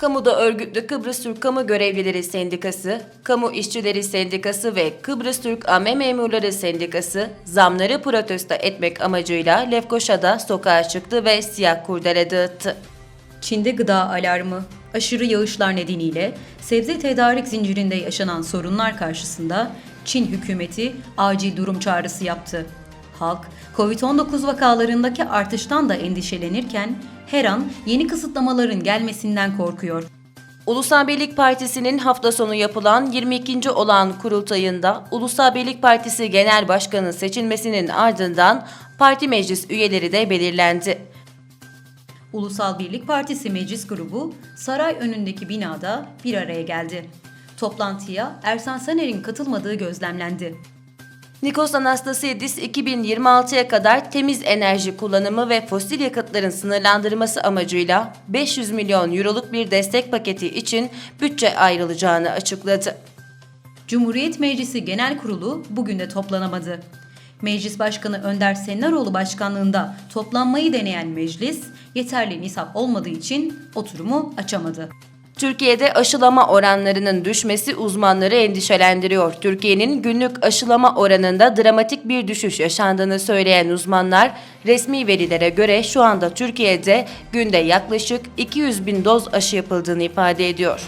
Kamuda örgütlü Kıbrıs Türk Kamu Görevlileri Sendikası, Kamu İşçileri Sendikası ve Kıbrıs Türk Ame Memurları Sendikası zamları protesto etmek amacıyla Lefkoşa'da sokağa çıktı ve siyah kurdele dağıttı. Çin'de gıda alarmı, aşırı yağışlar nedeniyle sebze tedarik zincirinde yaşanan sorunlar karşısında Çin hükümeti acil durum çağrısı yaptı. Halk, Covid-19 vakalarındaki artıştan da endişelenirken her an yeni kısıtlamaların gelmesinden korkuyor. Ulusal Birlik Partisi'nin hafta sonu yapılan 22. olan kurultayında Ulusal Birlik Partisi Genel Başkanı seçilmesinin ardından parti meclis üyeleri de belirlendi. Ulusal Birlik Partisi Meclis Grubu saray önündeki binada bir araya geldi. Toplantıya Ersan Saner'in katılmadığı gözlemlendi. Nikos Anastasidis 2026'ya kadar temiz enerji kullanımı ve fosil yakıtların sınırlandırılması amacıyla 500 milyon euroluk bir destek paketi için bütçe ayrılacağını açıkladı. Cumhuriyet Meclisi Genel Kurulu bugün de toplanamadı. Meclis Başkanı Önder Sennaroğlu başkanlığında toplanmayı deneyen meclis yeterli nisap olmadığı için oturumu açamadı. Türkiye'de aşılama oranlarının düşmesi uzmanları endişelendiriyor. Türkiye'nin günlük aşılama oranında dramatik bir düşüş yaşandığını söyleyen uzmanlar, resmi verilere göre şu anda Türkiye'de günde yaklaşık 200 bin doz aşı yapıldığını ifade ediyor.